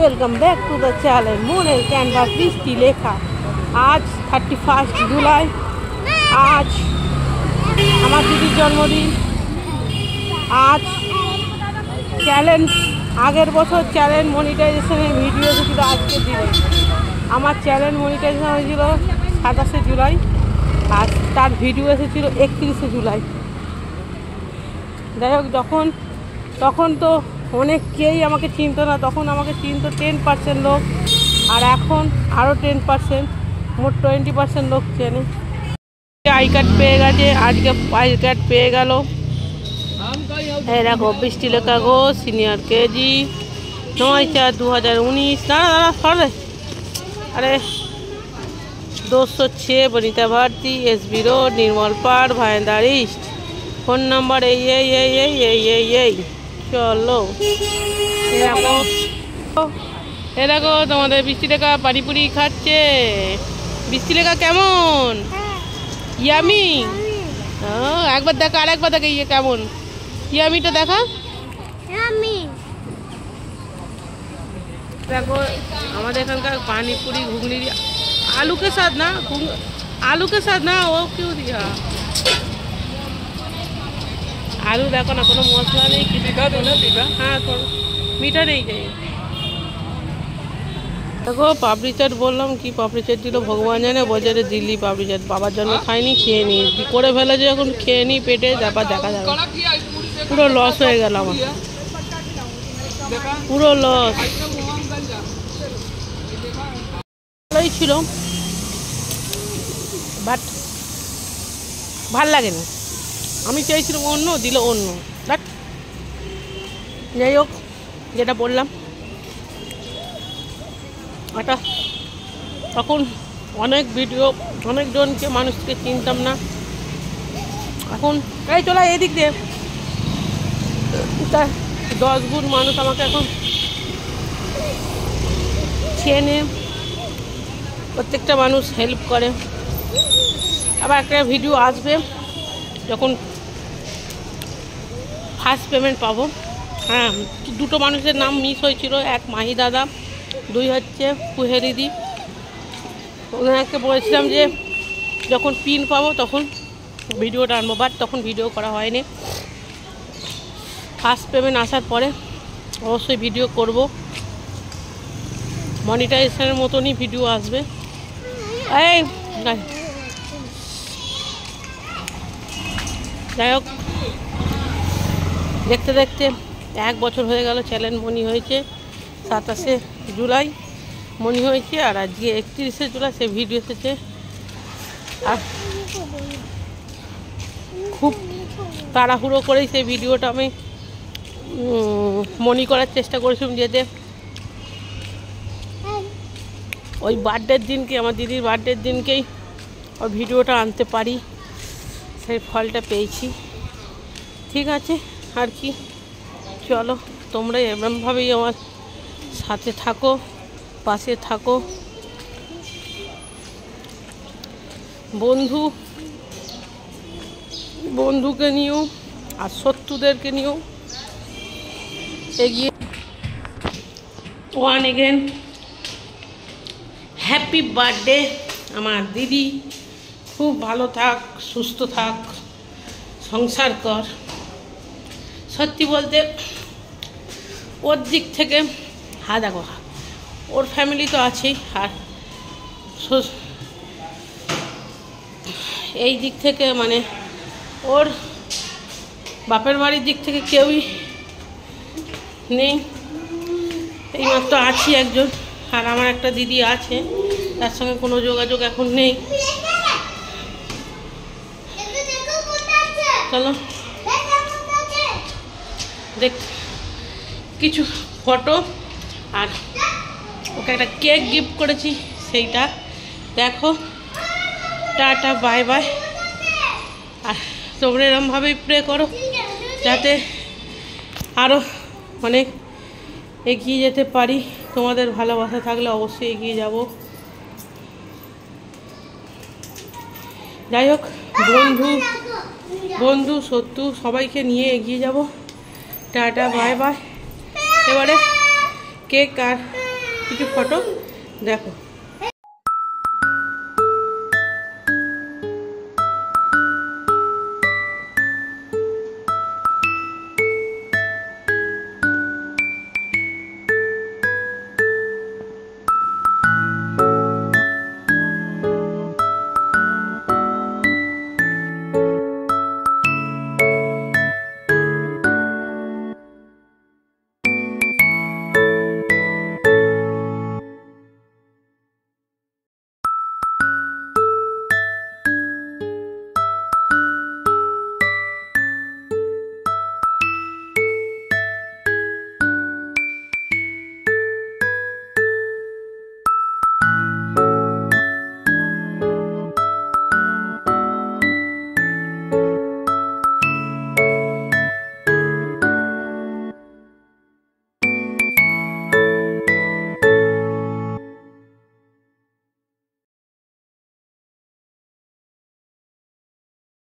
Welcome back to the channel মনের canvas বৃষ্টি লেখা আজ থার্টি ফার্স্ট জুলাই আজ আমার দিদির জন্মদিন। আজ চ্যালেঞ্জ আগের বছর চ্যালেঞ্জ মনিটাইজেশনের ভিডিও এসেছিল আজকের দিনে। আমার চ্যালেঞ্জ মনিটাইজেশন হয়েছিল সাতাশে জুলাই আর তার ভিডিও এসেছিল একত্রিশে জুলাই যাই হোক, যখন তখন তো অনেককেই আমাকে চিনতো না, তখন আমাকে চিনতো টেন পার্সেন্ট লোক, আর এখন আরও টেন পার্সেন্ট মোট টোয়েন্টি পার্সেন্ট লোক চেনে। আই কার্ড পেয়ে গেছে, আজকে আই কার্ড পেয়ে গেল। হ্যাঁ দেখো, বৃষ্টি লেখা গো সিনিয়র কেজি, নয় চার দু হাজার উনিশ দাঁড়া দাঁড়া সরে। আরে দোষশো ছে Banita Bharati, S B road, নির্মল পাড় ভায়দার ইস্ট। ফোন নাম্বার এই এই এই এই এই এই এই। চলো এ দেখো। তোমাদের বৃষ্টি লেখা পানিপুরি খাচ্ছে। বৃষ্টি লেখা কেমন? ইয়ামি। হ্যাঁ, একবার দেখা আর একবার দেখা ইয়ে কেমন? ইয়ামিটা দেখা। দেখো আমাদের এখানকার পানিপুরি ঘুগনির আলুকে স্বাদ না? আলুকে স্বাদ না? ও কেউ দিয়া। আলু দেখো না কোনো মশলা নেই হ্যাঁ মিঠা নেই দেখো পাপড়ি চাট বললাম কি পাপড়ি চাট দিল ভগবান জানে বাজারে দিল্লি পাপড়ি চাট বাবার জন্য খাইনি খেয়ে নি। করে ফেলেছে এখন? খেয়ে নি পেটে তারপর দেখা যাবে। পুরো লস হয়ে গেল আমার। পুরো লস ভালোই ছিল। বাট ভালো লাগেনি। আমি চাইছিলাম অন্য, দিল অন্য। বাট যাই হোক, যেটা বললাম। একটা, তখন অনেক ভিডিও অনেকজনকে মানুষকে চিনতাম না। এখন, এই চলে এদিক দিয়ে। তা দশ গুণ মানুষ আমাকে এখন চেনে। প্রত্যেকটা মানুষ হেল্প করে। আবার একটা ভিডিও আসবে, যখন ফার্স্ট পেমেন্ট পাবো। হ্যাঁ দুটো মানুষের নাম মিস হয়েছিল, এক মাহি দাদা, দুই হচ্ছে কুহেরিদি ওনাকে বলেছিলাম যে যখন পিন পাবো তখন ভিডিওটা আনব, বাট তখন ভিডিও করা হয়নি। ফার্স্ট পেমেন্ট আসার পরে অবশ্যই ভিডিও করব। মনিটাইজেশনের মতনই ভিডিও আসবে। এই যাই হোক। দেখতে দেখতে এক বছর হয়ে গেল চ্যালেঞ্জ মনি হয়েছে সাতাশে জুলাই মনি হয়েছে আর আজকে একত্রিশে জুলাই সে ভিডিও এসেছে। আর খুব তাড়াহুড়ো করেই সেই ভিডিওটা আমি মনি করার চেষ্টা করেছিলাম যেতে ওই বার্থডের দিনকে, আমার দিদির বার্থডের দিনকেই ওই ভিডিওটা আনতে পারি। সেই ফলটা পেয়েছি। ঠিক আছে। আর কি। চলো তোমরা এরমভাবেই আমার সাথে থাকো, পাশে থাকো। বন্ধু, বন্ধুকে নিয়েও আর শত্রুদেরকে নিয়েও এগিয়ে ওয়ান এগেন হ্যাপি বার্থডে আমার দিদি। খুব ভালো থাক, সুস্থ থাক, সংসার কর। সত্যি বলতে ওর দিক থেকে হ্যাঁ দেখো, ওর ফ্যামিলি তো আছেই, আর এই দিক থেকে মানে ওর বাপের বাড়ির দিক থেকে কেউই নেই। এইমাত্র আছি একজন, আর আমার একটা দিদি আছে, তার সঙ্গে কোনো যোগাযোগ এখন নেই। চলো। দেখ, কিছু ফটো আর ওকে একটা কেক গিফট করেছি সেইটা। দেখো, টাটা বাই বাই আর তোমরা এরমভাবেই প্রে করো, যাতে আরও অনেক এগিয়ে যেতে পারি। তোমাদের ভালোবাসা থাকলে অবশ্যই এগিয়ে যাব। যাই হোক, বন্ধু বন্ধু, শত্রু, সবাইকে নিয়ে এগিয়ে যাব। টাটা বাই বাই এবারে কেক আর কিছু ফটো দেখো।